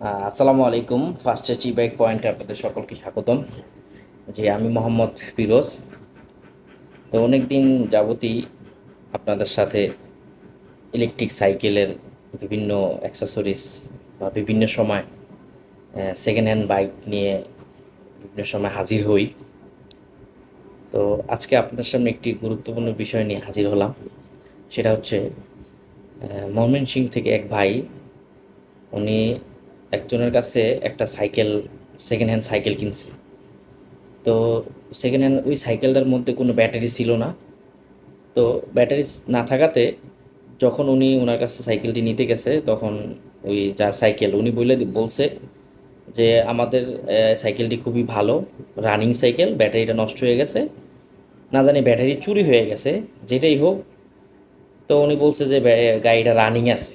আসসালামু আলাইকুম। ফার্স্টে চি বাইক পয়েন্টে আপনাদের সকলকে স্বাগতম। জি, আমি মোহাম্মদ ফিরোজ। তো অনেক দিন যাবতই আপনাদের সাথে ইলেকট্রিক সাইকেলের বিভিন্ন অ্যাক্সেসরিজ বা বিভিন্ন সময় সেকেন্ড হ্যান্ড বাইক নিয়ে বিভিন্ন সময় হাজির হই। তো আজকে আপনাদের সামনে একটি গুরুত্বপূর্ণ বিষয় নিয়ে হাজির হলাম। সেটা হচ্ছে ময়মনসিং থেকে এক ভাই, উনি একজনের কাছে একটা সাইকেল সেকেন্ড হ্যান্ড সাইকেল কিনছে। তো সেকেন্ড হ্যান্ড ওই সাইকেলটার মধ্যে কোনো ব্যাটারি ছিল না। তো ব্যাটারি না থাকাতে যখন উনি ওনার কাছে সাইকেলটি নিতে গেছে, তখন ওই যার সাইকেল, উনি বলে বলছে যে আমাদের সাইকেলটি খুবই ভালো রানিং সাইকেল, ব্যাটারিটা নষ্ট হয়ে গেছে। না জানি ব্যাটারি চুরি হয়ে গেছে, যেটাই হোক। তো উনি বলছে যে গাড়িটা রানিং আছে।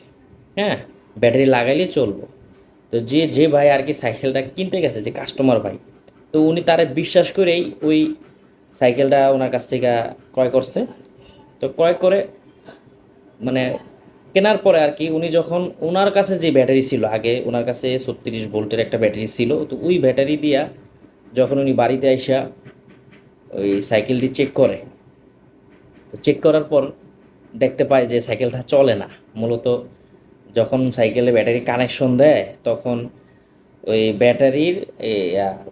হ্যাঁ ব্যাটারি লাগাইলে চলবো। তো যে যে ভাই আর কি সাইকেলটা কিনতে গেছে, যে কাস্টমার ভাই, তো উনি তারে বিশ্বাস করেই ওই সাইকেলটা ওনার কাছ থেকে ক্রয় করছে। তো ক্রয় করে মানে কেনার পরে আর কি উনি যখন ওনার কাছে যে ব্যাটারি ছিল, আগে ওনার কাছে ছত্রিশ ভোল্টের একটা ব্যাটারি ছিল, তো ওই ব্যাটারি দিয়া যখন উনি বাড়িতে আইসা ওই সাইকেলটি চেক করে, তো চেক করার পর দেখতে পায় যে সাইকেলটা চলে না। মূলত যখন সাইকেলে ব্যাটারি কানেকশন দেয়, তখন ওই ব্যাটারির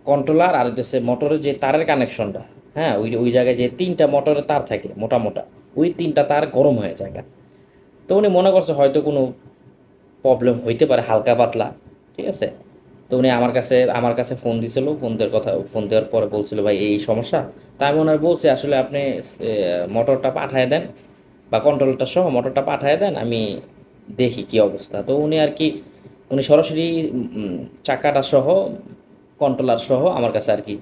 কন্ট্রোলার আর হচ্ছে মোটরের যে তারের কানেকশনটা হ্যাঁ ওই ওই জায়গায় যে তিনটা মোটরের তার থাকে মোটা মোটা, ওই তিনটা তার গরম হয়ে যায় তো উনি মনে করছে হয়তো কোনো প্রবলেম হইতে পারে, হালকা পাতলা, ঠিক আছে? তো উনি আমার কাছে আমার কাছে ফোন দিছিল ফোন দেওয়ার কথা ফোন দেওয়ার পরে বলছিল, ভাই, এই সমস্যা? তা আমি ওনার বলছি, আসলে আপনি মোটরটা পাঠায় দেন বা কন্ট্রোলটা সহ মোটরটা পাঠায় দেন, আমি দেখি কি অবস্থা। তো উনি আর কি, উনি সরাসরি চাকাটা সহ কন্ট্রোলার সহ আমার কাছে আর কি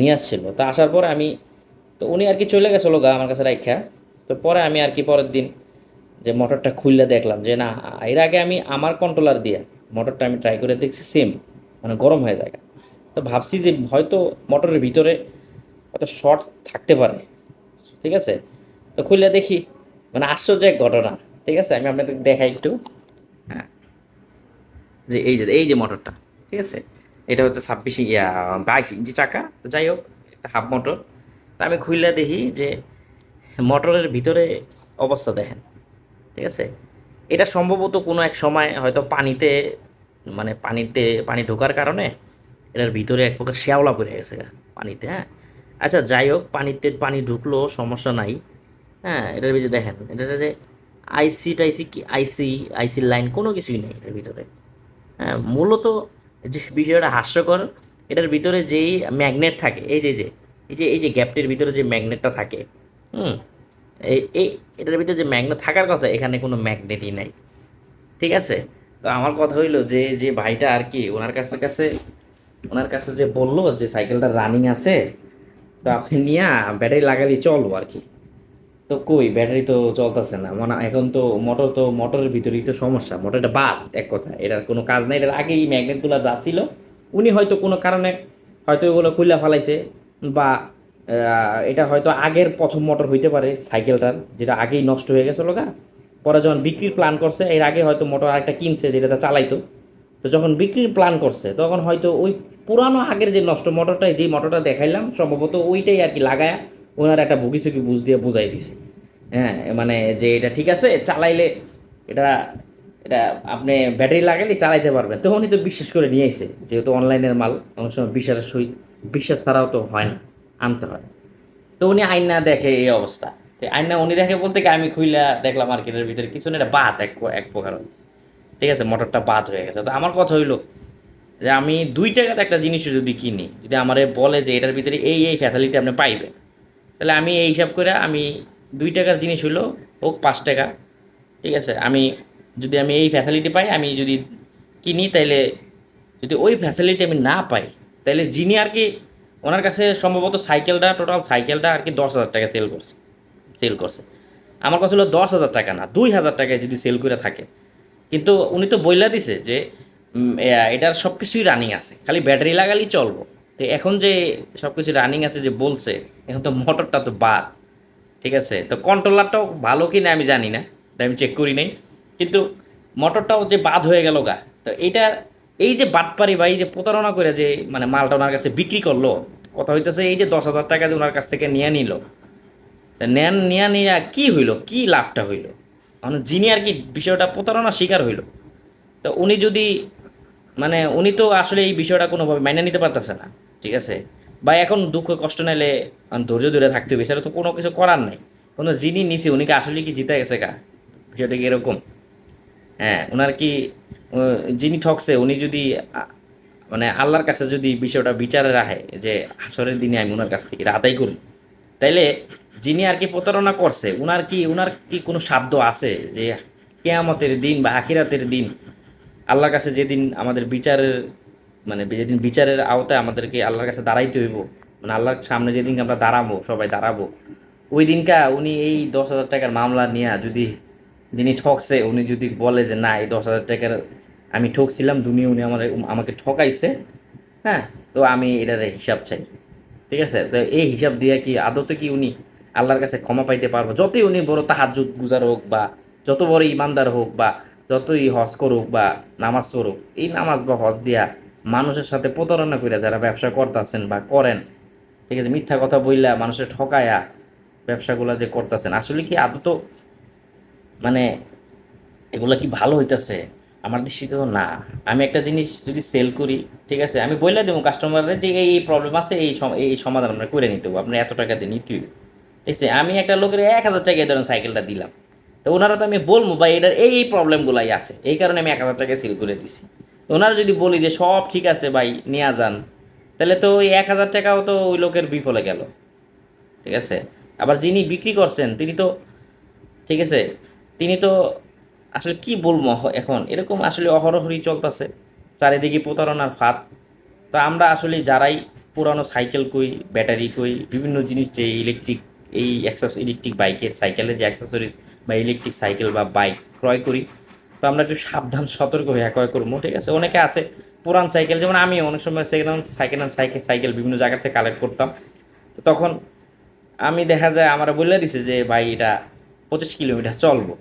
নিয়ে আসছিল। তো আসার পরে আমি, তো উনি আর কি চলে গেছিল গা আমার কাছে রাইখা। তো পরে আমি আর কি পরের দিন যে মোটরটা খুললে দেখলাম যে না, এর আগে আমি আমার কন্ট্রোলার দিয়ে মোটরটা আমি ট্রাই করে দেখছি সেম মানে গরম হয়ে যায়। তো ভাবছি যে হয়তো মোটরের ভিতরে হয়তো শর্ট থাকতে পারে। ঠিক আছে? তো খুললে দেখি মানে আশ্চর্য এক ঘটনা। ঠিক আছে? আমি আপনাদের দেখাই একটু। হ্যাঁ। যে এই যে এই যে মোটরটা ঠিক আছে? এটা হচ্ছে ছাব্বিশ ইয়া, বাইশ ইঞ্চি চাকা। তো যাই হোক, একটা হাফ মোটর তা আমি খুললে দেখি যে মোটরের ভিতরে অবস্থা দেখেন, ঠিক আছে? এটা সম্ভবত কোনো এক সময় হয়তো পানিতে মানে পানিতে, পানি ঢোকার কারণে এটার ভিতরে এক প্রকার শ্যাওলা পড়ে গেছে পানিতে হ্যাঁ? আচ্ছা যাই হোক, পানিতে পানি ঢুকলো, সমস্যা নাই। হ্যাঁ এটার ভিতরে দেখেন এটা যে আইসি টাইসি কি আইসি আইসি লাইন কোনো কিছুই নেই এটার ভিতরে। হ্যাঁ মূলত যে বিষয়টা হাস্যকর, এটার ভিতরে যেই ম্যাগনেট থাকে, এই যে যে, এই যে এই যে গ্যাপটির ভিতরে যে ম্যাগনেটটা থাকে, হুম, এই এটার ভিতরে যে ম্যাগনেট থাকার কথা, এখানে কোনো ম্যাগনেটই নাই। ঠিক আছে? তো আমার কথা হইল যে যে ভাইটা আর কি, ওনার কাছে কাছে, ওনার কাছে যে বলল যে সাইকেলটা রানিং আছে, তো আপনি নিয়ে ব্যাটারি লাগালি চলবো আর কি। তো কই, ব্যাটারি তো চলতেছে না। মানে এখন তো মোটর তো মোটরের ভিতরেই তো সমস্যা। মোটরটা বাদ, এক কথা। এটার কোনো কাজ নাই। এটার আগেই ম্যাগনেটগুলো যা ছিল, উনি হয়তো কোনো কারণে হয়তো ওগুলো খুলে ফেলাইছে বা এটা হয়তো আগের প্রথম মোটর হইতে পারে সাইকেলটার, যেটা আগেই নষ্ট হয়ে গেছে গা পরে যখন বিক্রির প্ল্যান করছে, এর আগে হয়তো মোটর আরেকটা কিনছে, যেটা তা চালাইতো। তো যখন বিক্রির প্ল্যান করছে, তখন হয়তো ওই পুরানো আগের যে নষ্ট মোটরটা যে মোটরটা দেখাইলাম, সম্ভবত ওইটাই আর কি লাগায়া ওনার একটা সুগি বুঝ দিয়ে বোঝাই দিছে। হ্যাঁ মানে যে এটা ঠিক আছে, চালাইলে এটা এটা আপনি ব্যাটারি লাগাইলে চালাইতে পারবেন। তো উনি তো বিশ্বাস করে নিয়ে এসে যেহেতু অনলাইনের মাল, অনেক সময় বিশ্বাসের সহিত, বিশ্বাস ছাড়াও তো হয় না, আনতে হয়। তো উনি আইনা দেখে এই অবস্থা। তো আইনা উনি দেখে বলতে কি, আমি খুইলা দেখলাম মার্কেটের ভিতরে কিছু না, এটা বাদ এক এক প্রকার। ঠিক আছে, মোটরটা বাদ হয়ে গেছে। তো আমার কথা হইল যে আমি দুই টাকাতে একটা জিনিস যদি কিনি, যদি আমারে বলে যে এটার ভিতরে এই এই ফ্যাসিলিটি আপনি পাইবেন তাহলে আমি এই হিসাব করে আমি দুই টাকার জিনিস হলো হোক পাঁচ টাকা, ঠিক আছে? আমি যদি আমি এই ফ্যাসিলিটি পাই, আমি যদি কিনি তাহলে যদি ওই ফ্যাসিলিটি আমি না পাই তাহলে যিনি আর কি ওনার কাছে সম্ভবত সাইকেলটা টোটাল সাইকেলটা আর কি দশ হাজার টাকা সেল করছে সেল করছে। আমার কথা হলো দশ হাজার টাকা না, দুই হাজার টাকায় যদি সেল করে থাকে। কিন্তু উনি তো বইলা দিছে যে এটার সব কিছুই রানিং আছে, খালি ব্যাটারি লাগালেই চলবো। তো এখন যে সব কিছু রানিং আছে যে বলছে, এখন তো মোটরটা তো বাদ, ঠিক আছে? তো কন্ট্রোলারটাও ভালো কি না আমি জানি না আমি চেক করি নাই। কিন্তু মোটরটাও যে বাদ হয়ে গেল গা, তো এটা এই যে বাটপারি বা এই যে প্রতারণা করে যে মানে মালটা ওনার কাছে বিক্রি করল, কথা হইতেছে এই যে দশ হাজার টাকা যে ওনার কাছ থেকে নিয়ে নিল নেন, নিয়ে নিয়ে কি হইল? কি লাভটা হইল? মানে যিনি আর কি বিষয়টা প্রতারণা শিকার হইল। তো উনি যদি মানে উনি তো আসলে এই বিষয়টা কোনোভাবে মাইনে নিতে পারতেছে না। ঠিক আছে? বা এখন দুঃখ কষ্ট নাইলে ধৈর্য ধরে থাকতে হবে, সেটা তো কোনো কিছু করার নাই। কোনো যিনি নিছে, উনি কি আসলে কি জিতে গেছে কা বিষয়টা কি এরকম? হ্যাঁ ওনার কি যিনি ঠকছে, উনি যদি মানে আল্লাহর কাছে যদি বিষয়টা বিচারে রাখে, যে আসরের দিনে আমি ওনার কাছ থেকে আদায় করুন তাইলে যিনি আর কি প্রতারণা করছে, উনার কি উনার কি কোনো সাধ্য আছে যে কেয়ামতের দিন বা আখিরাতের দিন আল্লাহর কাছে যেদিন আমাদের বিচারের মানে যেদিন বিচারের আওতায় আমাদেরকে আল্লাহর কাছে দাঁড়াইতে হইব মানে আল্লাহর সামনে যেদিন আমরা দাঁড়াবো, সবাই দাঁড়াবো, ওই দিনকা উনি এই দশ হাজার টাকার মামলা নিয়ে যদি যিনি ঠকছে, উনি যদি বলে যে না, এই দশ হাজার টাকার আমি ঠকছিলাম দুনিয়া উনি আমাদের আমাকে ঠকাইছে হ্যাঁ তো আমি এটার হিসাব চাই, ঠিক আছে? তো এই হিসাব দিয়ে কি আদতে কি উনি আল্লাহর কাছে ক্ষমা পাইতে পারব? যতই উনি বড় তাহাজুদ গুজার হোক বা যত বড় ইমানদার হোক বা যতই হজ করুক বা নামাজ পড়ুক, এই নামাজ বা হজ দিয়া মানুষের সাথে প্রতারণা করে যারা ব্যবসা করতেছেন বা করেন, ঠিক আছে, মিথ্যা কথা বললা মানুষের ঠকায়া ব্যবসাগুলো যে করতেছেন, আসলে কি আদত মানে এগুলা কি ভালো হইতাছে? আমার দৃষ্টিতে তো না। আমি একটা জিনিস যদি সেল করি, ঠিক আছে, আমি বললে দেবো কাস্টমারের যে এই প্রবলেম আছে, এই এই সমাধান আমরা করে নিতে হবে আপনার এত টাকা দিয়ে নিতে হবে ঠিক আছে, আমি একটা লোকের এক হাজার টাকায় ধরেন সাইকেলটা দিলাম। তো ওনারা তো আমি বলব বা এটার এই এই প্রবলেমগুলাই আছে। এই কারণে আমি এক হাজার টাকায় সেল করে দিছি। তো ওনারা যদি বলি যে সব ঠিক আছে ভাই, নিয়ে যান, তাহলে তো ওই এক হাজার টাকাও তো ওই লোকের বিফলে গেল। ঠিক আছে? আবার যিনি বিক্রি করছেন, তিনি তো, ঠিক আছে? তিনি তো আসলে কি বলব এখন? এরকম আসলে অহরহরই চলতেছে, চারিদিকে প্রতারণার ফাঁদ। তো আমরা আসলে যারাই পুরানো সাইকেল কই, ব্যাটারি কই, বিভিন্ন জিনিস যে ইলেকট্রিক, এই অ্যাক্সেস ইলেকট্রিক বাইকের সাইকেলের যে অ্যাক্সেসরিজ বা ইলেকট্রিক সাইকেল বা বাইক ক্রয় করি আমরা একটু সাবধান, সতর্ক হয়ে ক্রয় করব, ঠিক আছে? অনেকে আছে পুরান সাইকেল যেমন আমি অনেক সময় second hand second hand cycle cycle বিভিন্ন জায়গা থেকে কালেক্ট করতাম। তো তখন আমি দেখা যায় আমার বলে দিছে যে, ভাই, এটা পঁচিশ কিলোমিটার চলবো।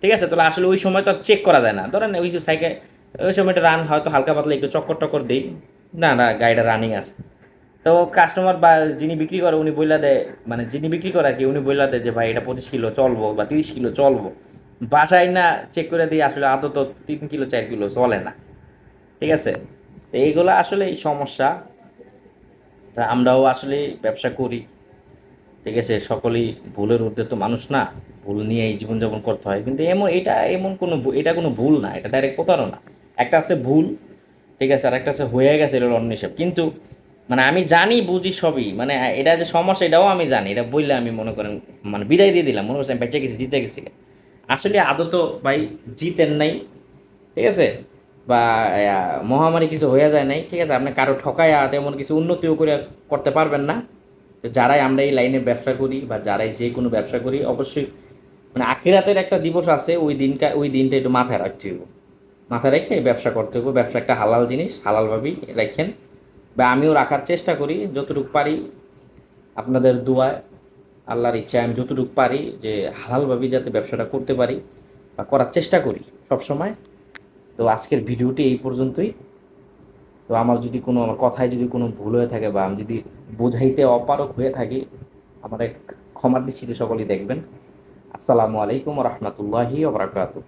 ঠিক আছে? তাহলে আসলে ওই সময় তো চেক করা যায় না। ধরেন ওই সাইকেল ওই সময়টা রান হয়তো হালকা পাতলা একটু চক্কর টক্কর দিই। না না, গাড়িটা রানিং আছে। তো কাস্টমার বা যিনি বিক্রি করে, উনি বইলা দেয় মানে যিনি বিক্রি করে আর কি, উনি বইলা দেয় যে, ভাই, এটা পঁচিশ কিলো চলবো বা তিরিশ কিলো চলবো। বাসায় না চেক করে দিই আসলে আদত তিন কিলো চার কিলো চলে না। ঠিক আছে? তো এইগুলো আসলে এই সমস্যা। তা আমরাও আসলে ব্যবসা করি। ঠিক আছে? সকলেই ভুলের ঊর্ধ্বে তো মানুষ না। ভুল নিয়ে এই জীবনযাপন করতে হয়। কিন্তু এমন, এটা এমন কোনো এটা কোনো ভুল না। এটা ডাইরেক্ট প্রতারণা। একটা আছে ভুল, ঠিক আছে? আর একটা আছে হয়ে গেছে এটা অন্য হিসাব। কিন্তু মানে আমি জানি, বুঝি সবই। মানে এটা যে সমস্যা, এটাও আমি জানি। এটা বললে আমি মনে করেন মানে বিদায় দিয়ে দিলাম। মনে করছি আমি বেঁচে গেছি জিতে গেছি আসলে আদত ভাই জিতেন নাই, ঠিক আছে? বা মহামারী কিছু হয়ে যায় নাই, ঠিক আছে? আপনি কারও ঠকায়া তেমন কিছু উন্নতিও করে করতে পারবেন না। তো যারাই আমরা এই লাইনে ব্যবসা করি বা যারাই যে কোনো ব্যবসা করি, অবশ্যই মানে আখিরাতের একটা দিবস আছে, ওই দিনটা ওই দিনটা একটু মাথায় রাখতে হইব। মাথায় রেখে ব্যবসা করতে হইব। ব্যবসা একটা হালাল জিনিস, হালালভাবেই রাখেন। বা আমিও রাখার চেষ্টা করি, যতটুকু পারি। আপনাদের দোয়ায় আল্লাহর ইচ্ছায় আমি যতটুকু পারি যে হালালভাবে যাতে ব্যবসাটা করতে পারি বা করার চেষ্টা করি সব সময় তো আজকের ভিডিওটি এই পর্যন্তই। তো আমার যদি কোনো, আমার কথায় যদি কোনো ভুল হয়ে থাকে বা আমি যদি বোঝাইতে অপারক হয়ে থাকি, আমার এক ক্ষমার দৃষ্টিতে সকলেই দেখবেন। আসসালামু আলাইকুম রহমতুল্লাহি ওবরাকাতু